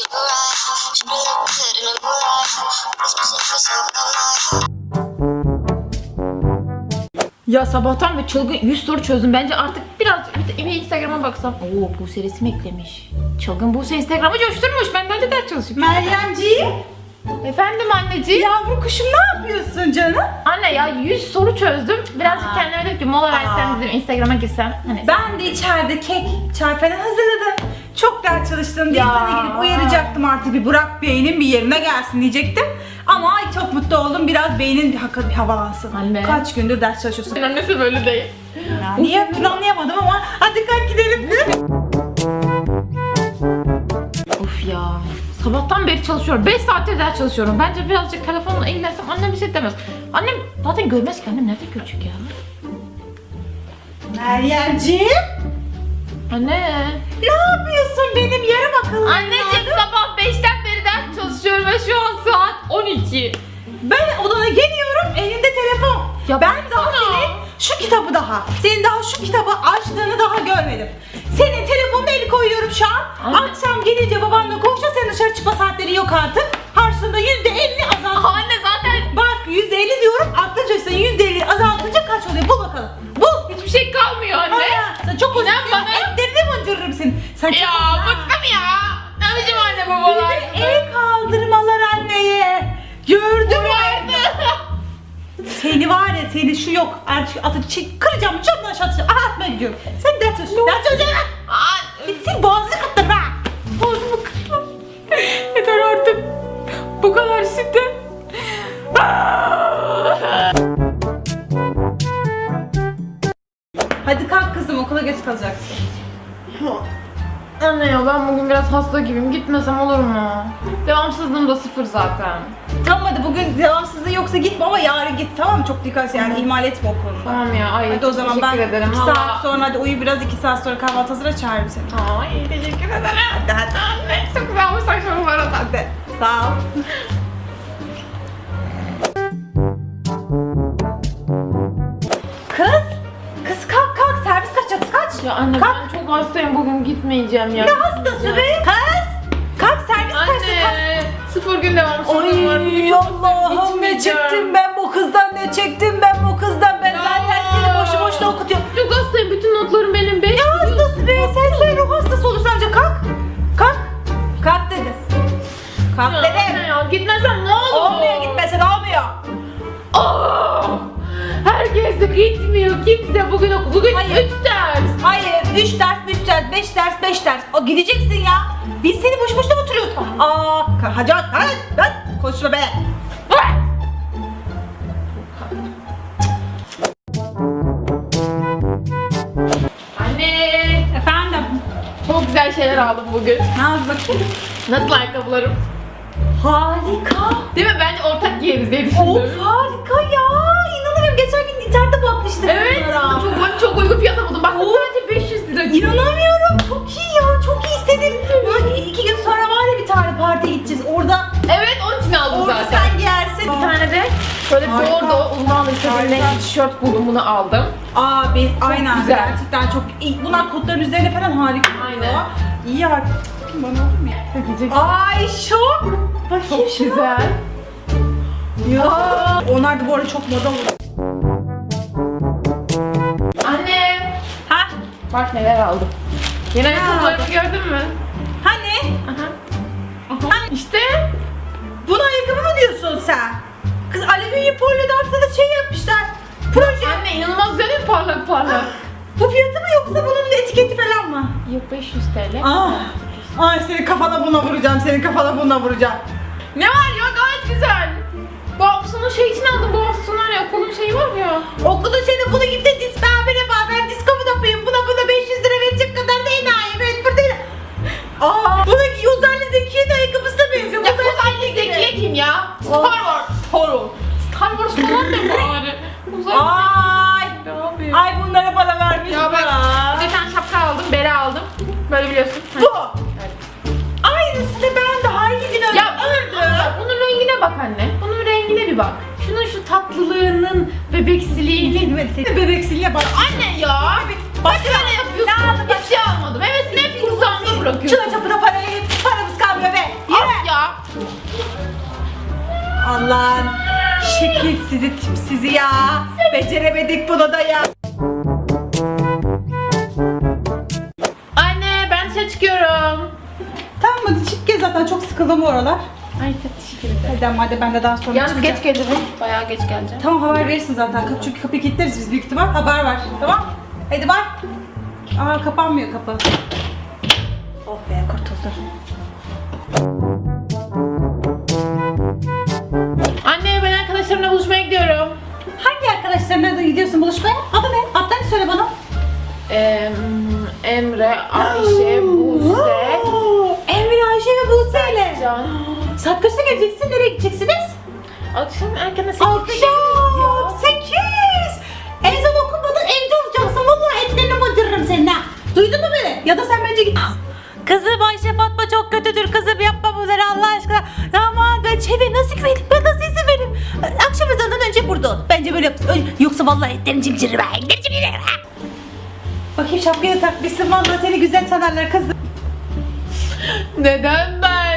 treat you right. Should look good in a new light. This music is so alive. Ya sabahtan ve çılgın 100 soru çözdüm. Bence artık biraz bir, bir Instagram'a baksam. Oo Buse resim eklemiş. Çılgın Buse Instagram'ı coşturmuş. Ben bence ders çalışayım. Meryemciğim, Efendim anneciğim. yavru kuşum ne yapıyorsun canım? Anne ya 100 soru çözdüm. Birazcık Aa. kendime dedim ki mola versem Aa. dedim Instagram'a girsem. Hani Ben de içeride kek, çay falan hazırladım. Çok ders çalıştım diye Ya. sana gelip uyaracaktım artık bir Burak Bey'in bir yerine gelsin diyecektim. Ama ay çok mutlu oldum. Biraz beynin bir, haka- bir havalansın. Anne. Kaç gündür ders çalışıyorsun. annesi böyle değil. Ya, niye yaptın anlayamadım ama hadi kalk gidelim. Of ya. Sabahtan beri çalışıyorum. 5 saattir ders çalışıyorum. Bence birazcık telefonla ilgilensem annem bir şey demez. Annem zaten görmez ki annem nerede görecek ya. Meryemciğim, Anne. ne yapıyorsun benim yarım akıllı? Anneciğim sabah 5'ten beri ders çalışıyorum ve şu an saat 12. Ben odana geliyorum elinde telefon. Ya ben baksana. daha senin şu kitabı daha, senin daha şu kitabı açtığını daha görmedim. Senin telefonuna el koyuyorum şu an. Anne. Akşam gelince babanla konuşacağız. Senin dışarı çıkma saatleri yok artık. Harçlığında yüzde elli azalt. Anne zaten Bak yüzde elli diyorum. Aklınca yüzde elli azaltınca kaç oluyor? Bul bakalım. Bul. hiçbir şey kalmıyor anne. Ya bıktım ya. Ne biçim anne babalar? Bir de el kaldırmalar anneye. Gördün mü? Seni var ya seni şu yok. Artık atı çek kıracağım camdan aşağı atacağım. Aha atmaya gidiyorum. Sen ders çalış. Ders çalışacaksın. Aa, Sen boğazını kıttır ha. Boğazımı kırma. Yeter artık. Bu kadar şiddet. Hadi kalk kızım okula geç kalacaksın. Anne ya ben bugün biraz hasta gibiyim. Gitmesem olur mu? Devamsızlığım da sıfır zaten. Tamam hadi bugün devamsızlığı yoksa gitme ama yarın git tamam mı? Çok dikkat yani ihmal etme okulunu. Tamam ya. Ay, Hadi o zaman ben teşekkür ederim. 2 Valla- saat sonra hadi uyu biraz 2 saat sonra kahvaltı hazıra çağırırım seni. Ay teşekkür ederim. Hadi hadi. Anne çok güzel olmuş saçlarım bu arada. Hadi. Sağ ol. Ya anne Kalk. ben çok hastayım bugün gitmeyeceğim ya. Ne hastası be? Kız. Kalk servis kaçtı kalk. Anne sıfır gün devamsızlığım var. Bugün Ay çok Allah'ım ne gitmeyeceğim. çektim ben bu kızdan ne çektim ben bu kızdan ben Ya. zaten seni boşu boşuna okutuyorum. Çok hastayım. Bütün notlarım benim 5. Ne hastası be sen söyle ruh hastası olursan önce kalk. Kalk. Kalk dedim. Kalk dedim. ya gitmesem ne olur? Olmuyor gitmesen olmuyor. Aa! De gitmiyor. Kimse bugün okul. Bugün Hayır. 3 ders. Hayır 3 ders 3 ders 5 ders 5 ders. O gideceksin ya. Biz seni boşu boşuna oturuyoruz. Aa hadi hadi hadi. Konuşma be. Anne. Efendim. Çok güzel şeyler aldım bugün. Yap bakayım? Nasıl ayakkabılarım? Harika. Değil mi? Bence ortak giyeriz diye Of düşündüm. harika ya. Bakmıştım. Evet. bunlara. Çok, çok uygun fiyata buldum. Bak sadece 500 lira. İnanamıyorum. Çok iyi ya. Çok iyi istedim. Böyle iki gün sonra var ya bir tane partiye gideceğiz. Orada Evet onun için aldım orada zaten. sen giyersin. Bir tane de şöyle Harika. bordo ulmanlı istediğim Harika. bir tişört buldum bunu aldım. Abi aynen güzel. gerçekten çok iyi. Bunlar kotların üzerine falan harika. Aynen. İyi ya. Bana olur mu ya? Ay şok. Bakayım Çok şuna. güzel. Ya. Onlar da bu arada çok moda oldu. Bak neler aldım. Yeni ayakkabılarımı gördün mü? Hani? Aha. Aha. İşte. Buna ayakkabı mı diyorsun sen? Kız alüminyum folyodan sana şey yapmışlar. Proje. Anne inanılmaz güzel bir parlak parlak. Bu fiyatı mı yoksa bunun etiketi falan mı? Yok 500 TL. Ah. Ay senin kafana buna vuracağım, senin kafana buna vuracağım. Ne var ya gayet güzel. Bu hafta sonu şey için aldım. Bu hafta sonu hani okulun şeyi var ya. Okulun Ay. Ne yapıyor? Ay bunlara para vermiş Ya. Bir de şapka aldım, bere aldım. Böyle biliyorsun. Ha. Bu. Aynısını ben de hangi gün Ya bunun, bunun rengine bak anne. Bunun rengine bir bak. Şunun şu tatlılığının, bebeksiliğinin. Şey. Bebeksiliğe bak. Anne ya. Başka Başka ne yapıyorsun? Ne Hiç şey almadım. Evet ne hep kursağımda bırakıyorsun. Çıla çapına parayı paramız kalmıyor be. Yere. Ya. Allah'ım sizi ya. Beceremedik bunu da ya. Anne ben dışarı çıkıyorum. Tamam hadi çık gez zaten çok sıkıldım bu aralar. Ay teşekkür ederim. Hadi ama hadi ben de daha sonra Yalnız çıkacağım. geç gelirim. Bayağı geç geleceğim. Tamam haber verirsin zaten. Kap- Çünkü kapıyı kilitleriz biz büyük ihtimal. Haber ver. Tamam? Hadi bak. Aa kapanmıyor kapı. Oh be kurtuldum. Anne ben arkadaşlarımla buluşmaya arkadaşlarına da gidiyorsun buluşmaya? Adı ne? Adlarını söyle bana. Ee, Emre, Ayşe, Buse, Emre, Ayşe ve Buse ile. Can. Saat kaçta geleceksin? Nereye gideceksiniz? Akşam erken sekizde Akşam geliriz 8. Ezan okunmadan evde olacaksın. Vallahi etlerini batırırım senin ha. Duydun mu beni? Ya da sen bence git. Kızım Ayşe Fatma çok kötüdür kızım yapma bunları Allah aşkına. Aman ben çevir nasıl güvenim ben nasıl izin veririm. Akşam ezanından önce burada ol. Bence böyle yap. Yoksa vallahi etlerin cimciri be. Etlerin cimciri be. Bakayım şapkayı takmışsın vallahi seni güzel sanarlar kızım. Neden ben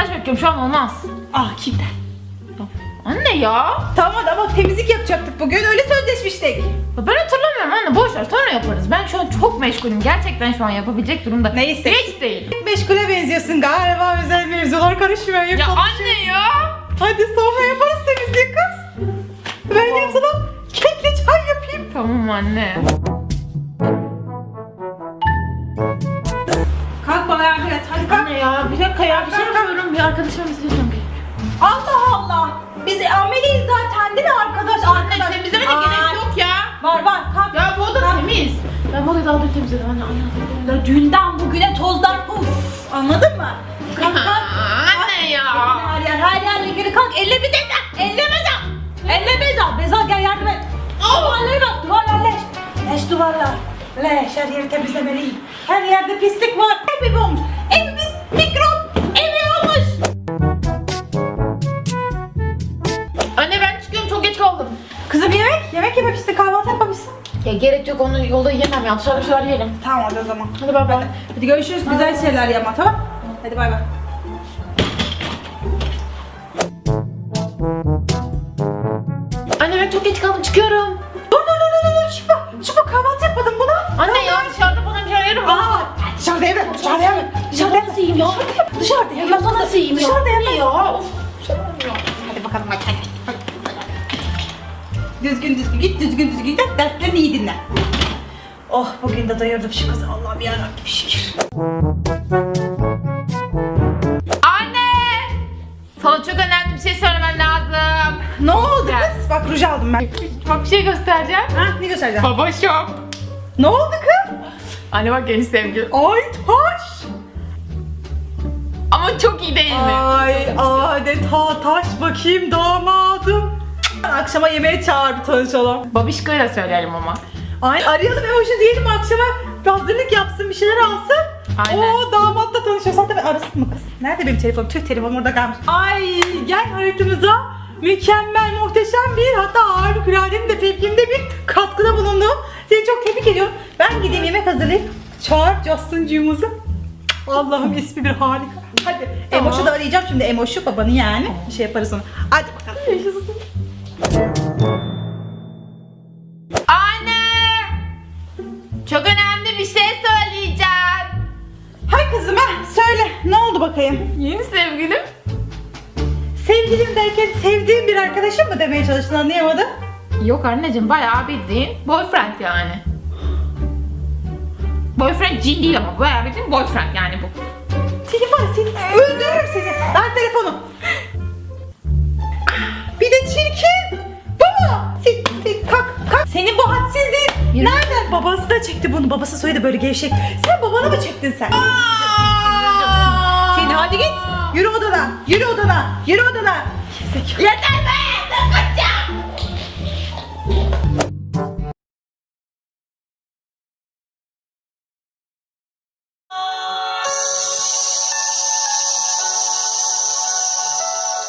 mesaj bekliyorum şu an olmaz. Ah kimden? Anne ya. Tamam hadi ama temizlik yapacaktık bugün öyle sözleşmiştik. Ben hatırlamıyorum anne boş ver sonra yaparız. Ben şu an çok meşgulüm. Gerçekten şu an yapabilecek durumda. Neyse. Hiç değil. Meşgule benziyorsun galiba özel mevzular karışmıyor. Ya anne ya. Hadi sonra yaparız temizliği kız. Ben gidip sana kekle çay yapayım. Tamam anne. Kalk bana yardım et hadi kalk. Anne ya bir dakika ya bir şey. Bir arkadaşıma mesaj gerekiyor. Allah Allah. Biz ameliyiz zaten değil mi arkadaş? Arkadaş. temizleme de gerek yok ya. Var var kalk. Ya bu oda temiz. Ben bu odayı daha dün temizledim anne anne. Ya dünden bugüne tozlar puf. Anladın mı? Kalk kalk. Anne ya. Her yer her yer geri kalk. Elle bir de Elle meza. Elle meza. Bezal gel yardım et. Duvarlara bak duvarlar leş. Leş duvarlar. Leş her yeri temizlemeliyim. Her yerde pislik var. Ev olmuş. Evimiz gerek yok onu yolda yiyemem ya. Dışarıda bir şeyler yiyelim. Tamam hadi o zaman. Hadi bay bay. Hadi görüşürüz. Güzel şeyler yapma tamam. Hadi bay bay. Anne ben çok geç kaldım çıkıyorum. Dur dur dur dur dur çıkma. Çıkma kahvaltı yapmadım buna. Anne ya dışarıda falan bir şeyler yerim. Aa, dışarıda yeme. Dışarıda yeme. Dışarıda yeme. Nasıl yiyeyim ya? Dışarıda yeme. Ya nasıl yiyeyim ya? Dışarıda yeme. ya? Of. Hadi bakalım hadi. hadi. Düzgün düzgün git düzgün düzgün git derslerini iyi dinle. Oh bugün de doyurdum şu kızı Allah'ım yarabbim şükür. Anne! Sana çok önemli bir şey söylemem lazım. Ne oldu kız? Bak ruj aldım ben. Bak bir şey göstereceğim. Ha ne göstereceğim? Baba şok. Ne oldu kız? Anne bak yeni sevgili. Ay taş. Ama çok iyi değil mi? Ay adeta taş bakayım damadım. Akşama yemeğe çağır bir tanışalım. Babişko'ya da söyleyelim ama. Ay arayalım Emoş'u diyelim akşama hazırlık yapsın bir şeyler alsın. Aynen. O damatla tanışıyor. Zaten ben arasın mı kız? Nerede benim telefonum? Tüh telefonum orada kalmış. Ay gel haritamıza mükemmel muhteşem bir hatta iradenin de fevkinde bir katkıda bulundu. Seni çok tebrik ediyorum. Ben gideyim yemek hazırlayıp çağır Justin'cığımızı. Allah'ım ismi bir harika. Hadi Tamam. Emoş'u da arayacağım şimdi Emoş'u babanı yani. Şey yaparız onu. Hadi bakalım. Anne! Çok önemli bir şey söyleyeceğim. Hay kızım ha söyle ne oldu bakayım? Yeni sevgilim. Sevgilim derken sevdiğim bir arkadaşım mı demeye çalıştın anlayamadım. Yok anneciğim bayağı bildiğin boyfriend yani. Boyfriend cin değil ama bayağı bildiğin boyfriend yani bu. Seni var ya, seni öldürürüm seni. Ver telefonu. Bir de çirkin. Senin bu hadsizliğin. Yürü. Nereden? Babası da çekti bunu. Babası soyadı böyle gevşek. Sen babana mı çektin sen? Seni hadi git. Yürü odana. Yürü odana. Yürü odana. Yeter be! Ben kaçacağım!